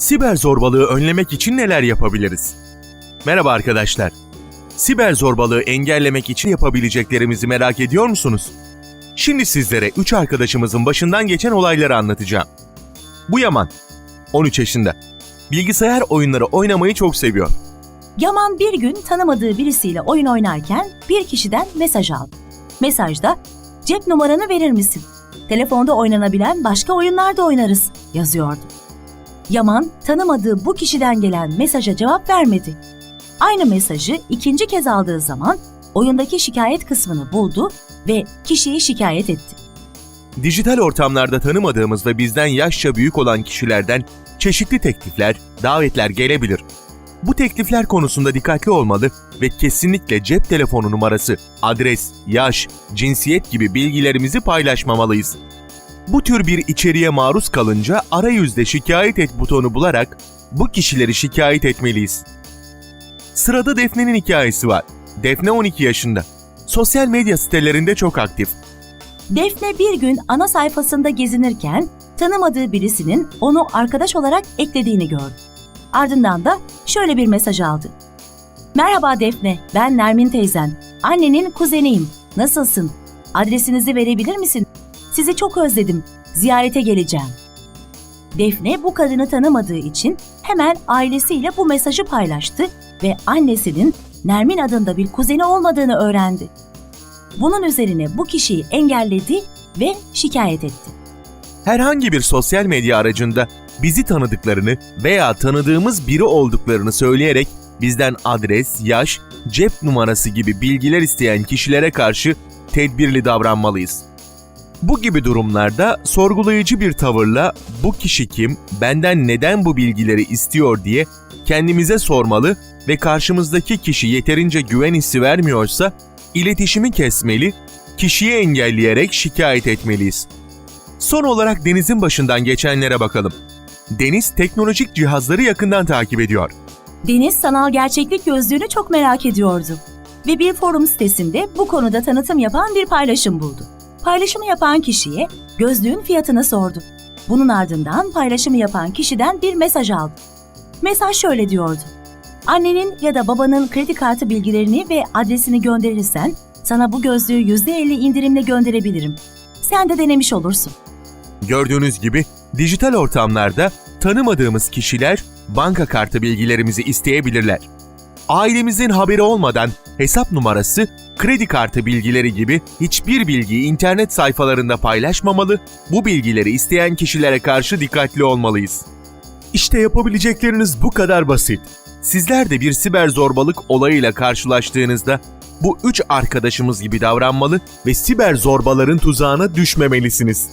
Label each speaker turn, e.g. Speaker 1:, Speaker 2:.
Speaker 1: Siber zorbalığı önlemek için neler yapabiliriz? Merhaba arkadaşlar. Siber zorbalığı engellemek için yapabileceklerimizi merak ediyor musunuz? Şimdi sizlere 3 arkadaşımızın başından geçen olayları anlatacağım. Bu Yaman, 13 yaşında. Bilgisayar oyunları oynamayı çok seviyor.
Speaker 2: Yaman bir gün tanımadığı birisiyle oyun oynarken bir kişiden mesaj aldı. Mesajda cep numaranı verir misin? Telefonda oynanabilen başka oyunlarda oynarız yazıyordu. Yaman tanımadığı bu kişiden gelen mesaja cevap vermedi. Aynı mesajı ikinci kez aldığı zaman oyundaki şikayet kısmını buldu ve kişiyi şikayet etti.
Speaker 1: Dijital ortamlarda tanımadığımız ve bizden yaşça büyük olan kişilerden çeşitli teklifler, davetler gelebilir. Bu teklifler konusunda dikkatli olmalı ve kesinlikle cep telefonu numarası, adres, yaş, cinsiyet gibi bilgilerimizi paylaşmamalıyız. Bu tür bir içeriğe maruz kalınca arayüzde şikayet et butonu bularak bu kişileri şikayet etmeliyiz. Sırada Defne'nin hikayesi var. Defne 12 yaşında. Sosyal medya sitelerinde çok aktif.
Speaker 2: Defne bir gün ana sayfasında gezinirken tanımadığı birisinin onu arkadaş olarak eklediğini gördü. Ardından da şöyle bir mesaj aldı. Merhaba Defne, ben Nermin teyzen. Annenin kuzeniyim. Nasılsın? Adresinizi verebilir misin? Sizi çok özledim. Ziyarete geleceğim. Defne bu kadını tanımadığı için hemen ailesiyle bu mesajı paylaştı ve annesinin Nermin adında bir kuzeni olmadığını öğrendi. Bunun üzerine bu kişiyi engelledi ve şikayet etti.
Speaker 1: herhangi bir sosyal medya aracında bizi tanıdıklarını veya tanıdığımız biri olduklarını söyleyerek bizden adres, yaş, cep numarası gibi bilgiler isteyen kişilere karşı tedbirli davranmalıyız. Bu gibi durumlarda sorgulayıcı bir tavırla bu kişi kim, benden neden bu bilgileri istiyor diye kendimize sormalı ve karşımızdaki kişi yeterince güven hissi vermiyorsa iletişimi kesmeli, kişiyi engelleyerek şikayet etmeliyiz. Son olarak Deniz'in başından geçenlere bakalım. Deniz teknolojik cihazları yakından takip ediyor.
Speaker 2: Deniz sanal gerçeklik gözlüğünü çok merak ediyordu. Ve bir forum sitesinde bu konuda tanıtım yapan bir paylaşım buldu. Paylaşımı yapan kişiye gözlüğün fiyatını sordu. Bunun ardından paylaşımı yapan kişiden bir mesaj aldı. Mesaj şöyle diyordu. Annenin ya da babanın kredi kartı bilgilerini ve adresini gönderirsen sana bu gözlüğü %50 indirimle gönderebilirim. Sen de denemiş olursun.
Speaker 1: Gördüğünüz gibi dijital ortamlarda tanımadığımız kişiler banka kartı bilgilerimizi isteyebilirler. Ailemizin haberi olmadan hesap numarası, kredi kartı bilgileri gibi hiçbir bilgiyi internet sayfalarında paylaşmamalı, bu bilgileri isteyen kişilere karşı dikkatli olmalıyız. İşte yapabilecekleriniz bu kadar basit. Sizler de bir siber zorbalık olayıyla karşılaştığınızda bu üç arkadaşımız gibi davranmalı ve siber zorbaların tuzağına düşmemelisiniz.